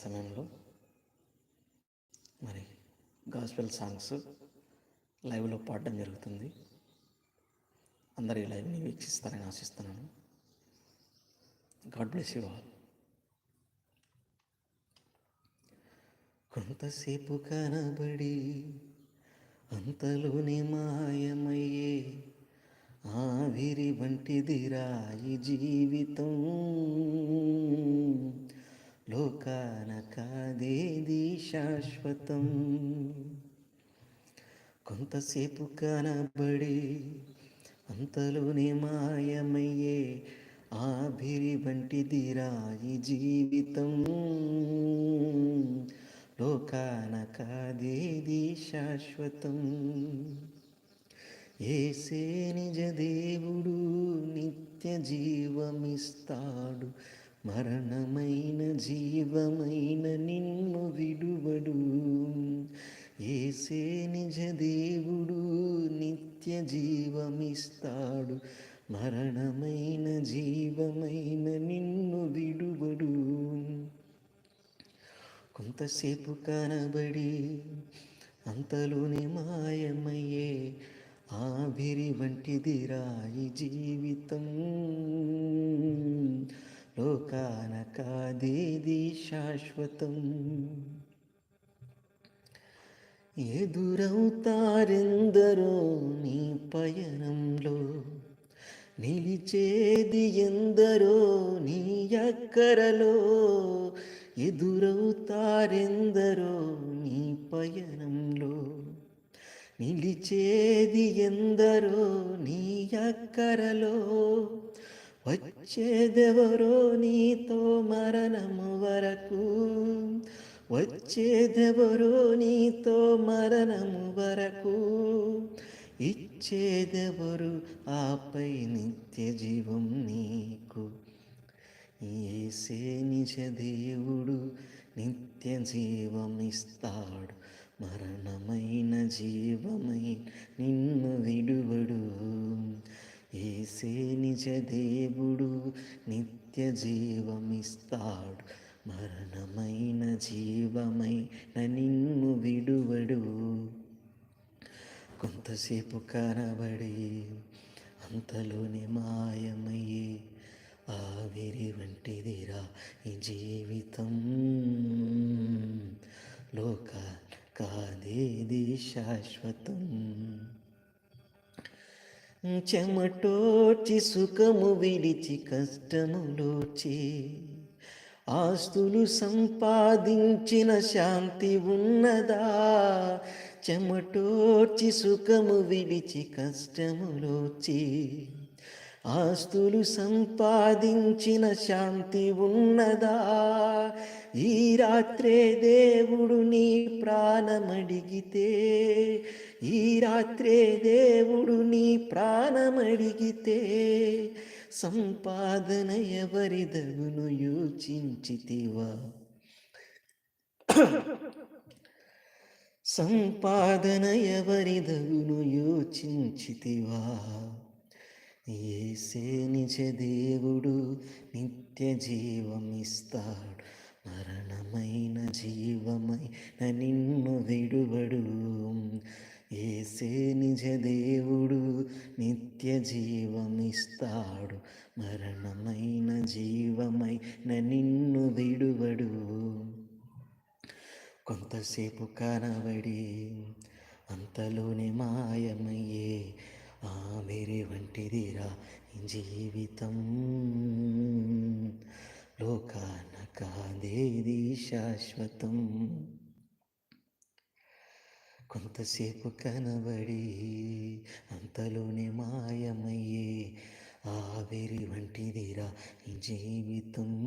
సమయంలో మరి gospel songs లైవ్లో పాడడం జరుగుతుంది. అందరు ఈ లైవ్ని వీక్షిస్తారని ఆశిస్తున్నాను. God bless you all. కొంతసేపు కనబడి అంతలోనే మాయమయ్యే ఆవిరి వంటిదిరా ఈ జీవితం. లోకాన కాదేది శాశ్వతం? కొంతసేపు కనబడి అంతలోనే మాయమయ్యే ఆభిరి వంటిది రాయి జీవితం. లోకాన కాదేది శాశ్వతం? ఏసే నిజ దేవుడు నిత్య జీవమిస్తాడు. మరణమైన జీవమైన నిన్ను విడువడు. ఏసే నిజ దేవుడు నిత్య జీవమిస్తాడు. మరణమైన జీవమైన నిన్ను విడువడు. కొంతసేపు కనబడి అంతలోనే మాయమయ్యే ఆవిరి వంటిది రాయి జీవితం. లోకాన కాదేది శాశ్వతం? ఎదురవుతారెందరో నీ పయనంలో? నిలిచేది ఎందరో నీ అక్కరలో? ఎదురవుతారెందరో నీ పయనంలో? నిలిచేది ఎందరో నీ అక్కరలో? వచ్చేదెవరో నీతో మరణము వరకు? వచ్చేదెవరో నీతో మరణము వరకు? ఇచ్చేదెవరు ఆపై నిత్య జీవం నీకు? ఏసే నిజ దేవుడు నిత్య జీవం ఇస్తాడు. మరణమైన జీవమై నిన్ను విడువడు. ఏసే నిజ దేవుడు నిత్య జీవమిస్తాడు. మరణమైన జీవమై నిన్ను విడువడు. కొంతసేపు కనబడి అంతలోనే మాయమయ్యే ఆవిరి వంటిదిరా ఈ జీవితం. లోక కాదేది శాశ్వతం. చెమటోచి సుఖము విడిచి కష్టములోచి. ఆస్తులు సంపాదించిన శాంతి ఉన్నదా? చెమటోచి సుఖము విడిచి కష్టములోచి. ఆస్తులు సంపాదించిన శాంతి ఉన్నదా? ఈ రాత్రే దేవుడు నీ ప్రాణమడిగితే ఈ రాత్రే దేవుడు నీ ప్రాణమడిగితే సంపాదన ఎవరిదగును యోచించితివా? సంపాదన ఎవరిదగును యోచించితివా? ఏసే నిజ దేవుడు నిత్య జీవమిస్తాడు. మరణమైన జీవమై నిన్ను విడువడు. ఏసే నిజ దేవుడు నిత్య జీవమిస్తాడు. మరణమైన జీవమై నిన్ను విడువడు. కొంతసేపు కనబడి అంతలోనే మాయమయ్యే ఆవిరి వంటిదిరా జీవితం. లోకాన కాదేది శాశ్వతం. కొంతసేపు కనబడి అంతలోనే మాయమయ్యే ఆవిరి వంటిదిరా జీవితం.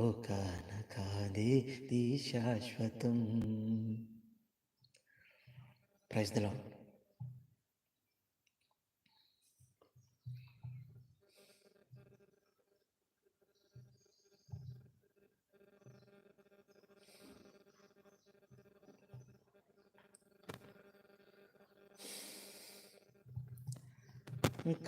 లోకాన కాదేది శాశ్వతం. ప్రైజ్ ద లాడ్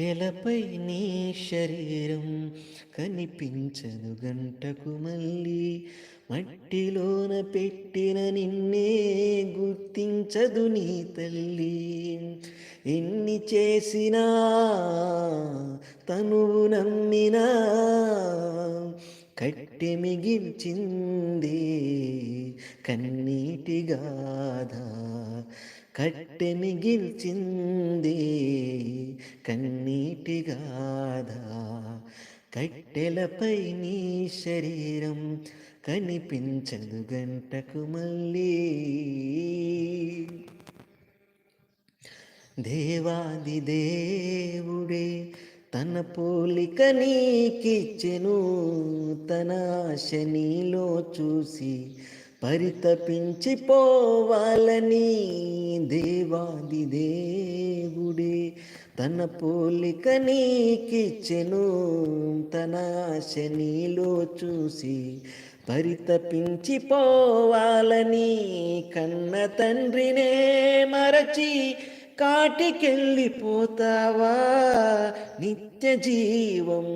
కట్టెలపై నీ శరీరం కనిపించదు గంటకు మళ్ళీ. మట్టిలోన పెట్టిన నిన్నే గుర్తించదు నీ తల్లి. ఎన్ని చేసినా తనువు నమ్మినా కట్టె మిగిల్చింది కన్నీటి గాథ కట్టె మిగిల్చింది కన్నీటి గాథ కట్టెలపై నీ శరీరం కనిపించదు గంటకు మళ్ళీ. దేవాది దేవుడే తన పోలిక నీకిచ్చెను తన శనిలో నీలో చూసి పరితపించిపోవాలని దేవాది దేవుడే. తన పోలిక నీకిచ్చెను తన ఆశ నీలో చూసి పరితపించిపోవాలని కన్న తండ్రినే మరచి కాటికెళ్ళిపోతావా? నిత్య జీవం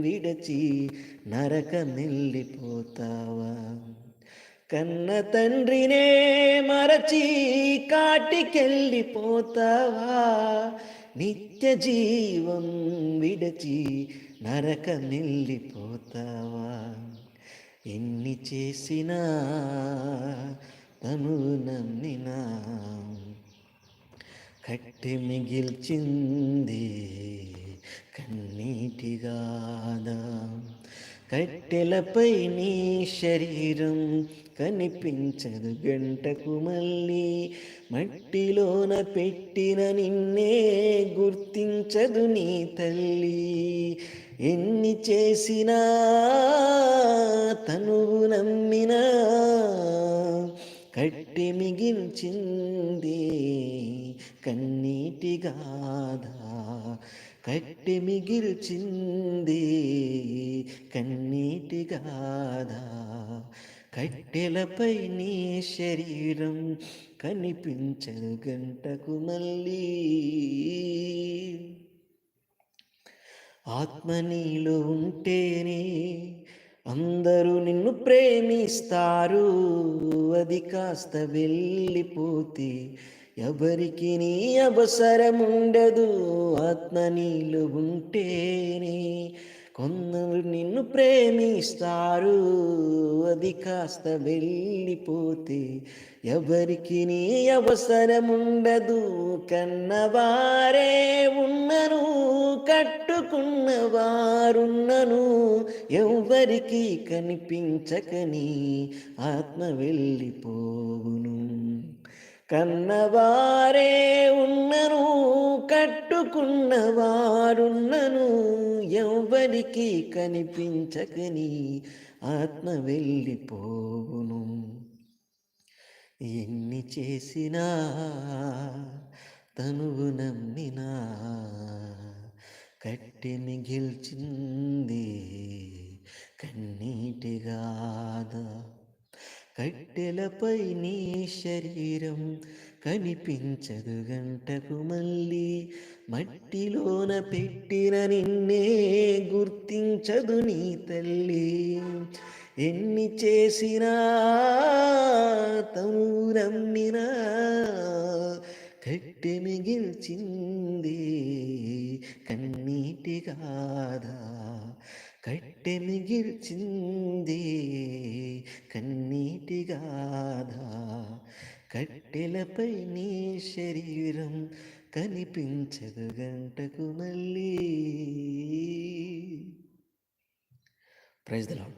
విడచి నరకమెళ్ళిపోతావా? కన్న తండ్రినే మరచి కాటికెళ్ళిపోతావా? నిత్య జీవం విడచి నరకమెళ్ళిపోతావా ఎన్ని చేసినా తను నమ్మినా కట్టి మిగిల్చింది కన్నీటిగాదా కట్టెలపై నీ శరీరం కనిపించదు గంటకు మళ్ళీ మట్టిలోన పెట్టిన నిన్నే గుర్తించదు నీ తల్లి. ఎన్ని చేసినా తనువు నమ్మినా కట్టి మిగిల్చింది కన్నీటి గాథ కట్టి మిగిల్చింది కన్నీటి గాథ కట్టెలపై నీ శరీరం కనిపించదు గంటకు మళ్ళీ. ఆత్మ నీలో ఉంటేనే అందరూ నిన్ను ప్రేమిస్తారు. అది కాస్త వెళ్ళిపోతే ఎవరికి నీ అవసరం ఉండదు ఆత్మ నీలో ఉంటేనే కొందరు నిన్ను ప్రేమిస్తారు. అది కాస్త వెళ్ళిపోతే ఎవరికి నీ అవసరం ఉండదు కన్నవారే ఉన్నను కట్టుకున్నవారున్నను. ఎవరికి కనిపించకని ఆత్మ వెళ్ళిపోవును. కన్నవారే ఉన్నను కట్టుకున్నవారున్నను ఎవ్వరికి కనిపించకని ఆత్మ వెళ్ళిపోవును ఎన్ని చేసినా తనువు నమ్మినా కట్టి మిగిల్చింది కన్నీటిగాదా కట్టెలపై నీ శరీరం కనిపించదు గంటకు మళ్ళీ. మట్టిలోన పెట్టిన నిన్నే గుర్తించదు నీ తల్లి. ఎన్ని చేసినా తనురమ్మినా కట్టె మిగిల్చింది కన్నీటి కాదా. కట్టె మిగిల్చింది కన్నీటి గాథ కట్టెలపై నీ శరీరం కనిపించదు గంటకు మళ్ళీ ప్రైజ్ ద లాడ్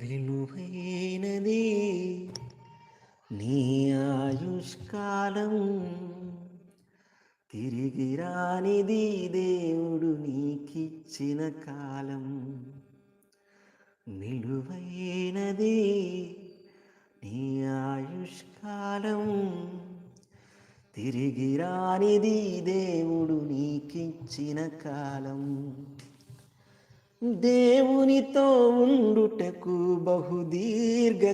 విలువైనది నీ ఆయుష్కాలం తిరిగి రానిది దేవుడు నీకిచ్చిన కాలం దేవునితో ఉండుటకు బహుదీర్ఘకాలం.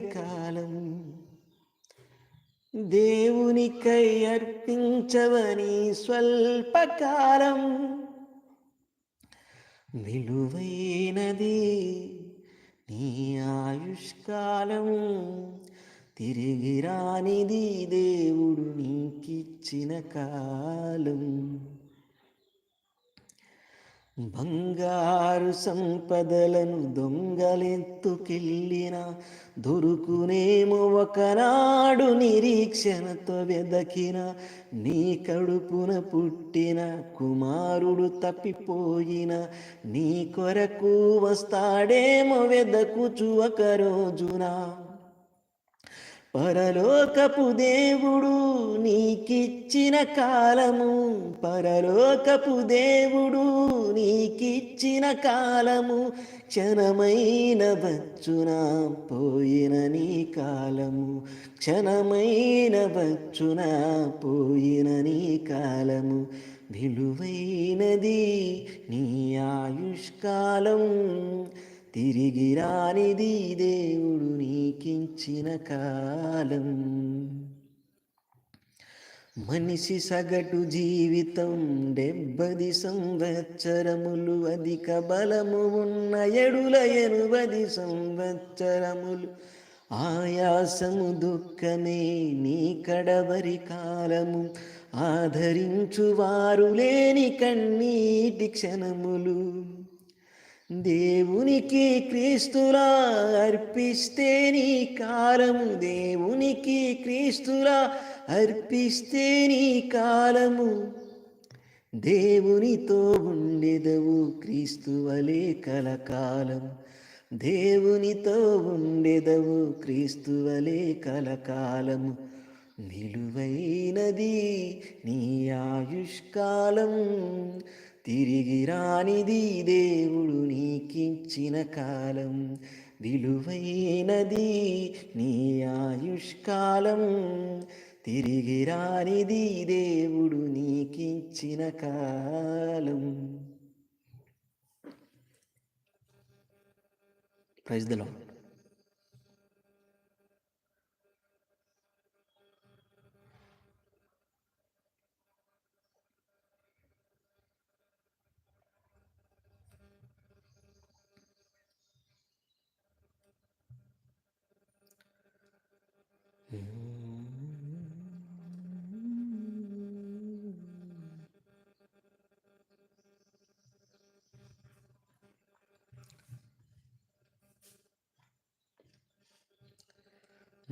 దేవునికై అర్పించవని స్వల్పకాలం. విలువైనది నీ ఆయుష్కాలం. తిరిగి రానిది దేవుడు నీకిచ్చిన కాలం. బంగారు సంపదలను దొంగలెత్తుకెళ్ళిన దొరుకునేమో ఒకనాడు నిరీక్షణతో వెదకిన నీ కడుపున పుట్టిన కుమారుడు తప్పిపోయిన నీ కొరకు వస్తాడేమో వెదకుచు ఒక రోజునా. పరలోకపు దేవుడు నీకిచ్చిన కాలము. పరలోకపు దేవుడు నీకిచ్చిన కాలము. క్షణమైన వచ్చున పోయిన నీ కాలము. క్షణమైన వచ్చున పోయిన నీ కాలము. విలువైనది నీ ఆయుష్కాలం. తిరిగి రానిది దేవుడు నీకించిన కాలం. మనిషి సగటు జీవితం డెబ్బది సంవత్సరములు అధిక బలము ఉన్న ఎడుల ఎనుబది సంవత్సరములు. ఆయాసము దుఃఖమే నీ కడవరి కాలము. ఆదరించు వారు లేని కన్నీటి క్షణములు. దేవునికి క్రీస్తులా అర్పిస్తే నీ కాలము దేవునికి క్రీస్తులా అర్పిస్తే నీ కాలము. దేవునితో ఉండెదవు క్రీస్తువలే కలకాలం. దేవునితో ఉండెదవు క్రీస్తువలే కలకాలము నిలువైనది నీ ఆయుష్కాలం. తిరిగి రానిది దేవుడు నీకించిన కాలం. విలువైనది నీ ఆయుష్కాలం. తిరిగి రానిది దేవుడు నీకించిన కాలం. ప్రైజ్ ద లాడ్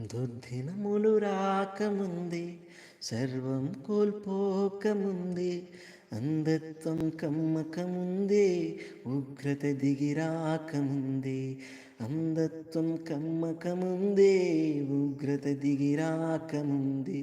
దుర్దినములు రాకముందే సర్వం కోల్పోకముందే అంధత్వం కమ్మకముందే ఉగ్రత దిగి రాకముందే అంధత్వం కమ్మకముందే ఉగ్రత దిగి రాకముందే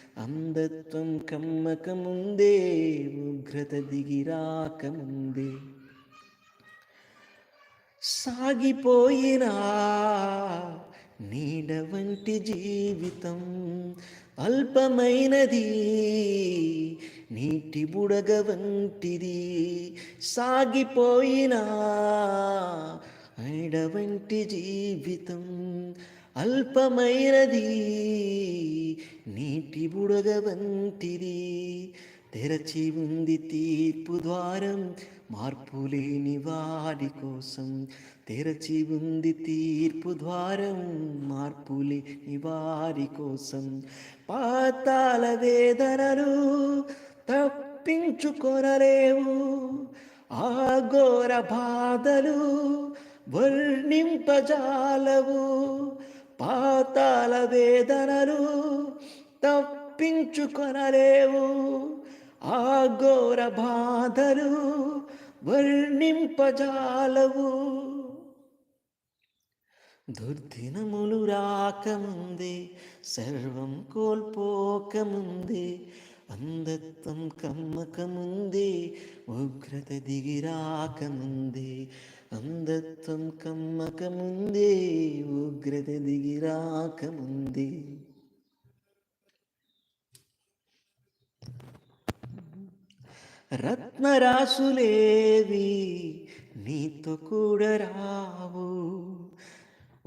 అంధత్వం కమ్మకముందే ఉగ్రత దిగిరాకముందే సాగిపోయినా నీడ వంటి జీవితం అల్పమైనది నీటి బుడగ వంటిది సాగిపోయినా ఐడ వంటి జీవితం అల్పమైనది నీటి బుడగ వంటిది తెరచి ఉంది తీర్పు ద్వారం మార్పు లేని వారి కోసం. తెరచి ఉంది తీర్పు ద్వారం మార్పు లేని వారి కోసం. పాతాల వేదనలు తప్పించుకొనలేవు ఆఘోర బాధలు వర్ణింపజాలవు. పాతాల వేదనలు తప్పించుకొనలేవు. ఆ ఘోర బాధలు వర్ణింపజాలవు. దుర్దినములు రాకముందే సర్వం కోల్పోకముందే అందత్వం కమ్మకముందే ఉగ్రత దిగిరాకముందే అందత్వం కమ్మకముందే ఉగ్రత దిగి రాకముందే రత్నరాసులేవి నీతో కూడా రావు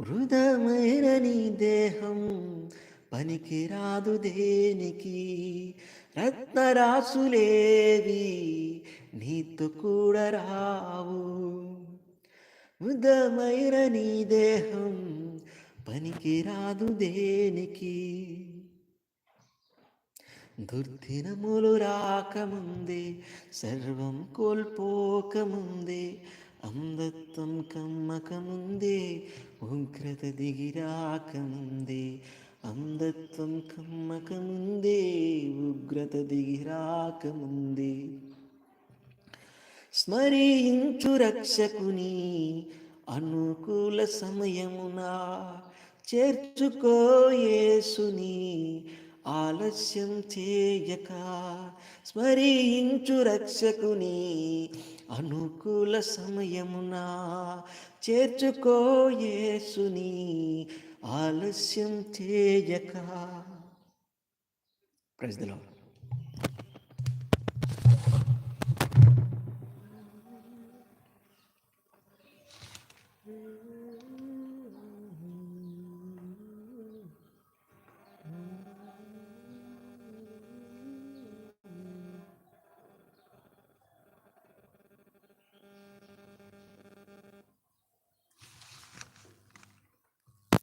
వృధమైన నీ దేహం పనికి రాదు దేనికి. రత్నరాసులేవి నీతో కూడా రావు ముదమైర నీ దేహం పనికి రాదు దేనికి? దుర్దినములు రాకముందే సర్వం కోల్పోకముందే అంధత్వం కమ్మకముందే ఉగ్రత దిగి రాకముందే అంధత్వం కమ్మకముందే ఉగ్రత దిగి రాకముందే స్మరించు రక్షకుని అనుకూల సమయమున చేర్చుకోయేసుని ఆలస్యం చేయక స్మరించు రక్షకుని అనుకూల సమయమునా చేర్చుకోయేసుని ఆలస్యం చేయక. ప్రజలో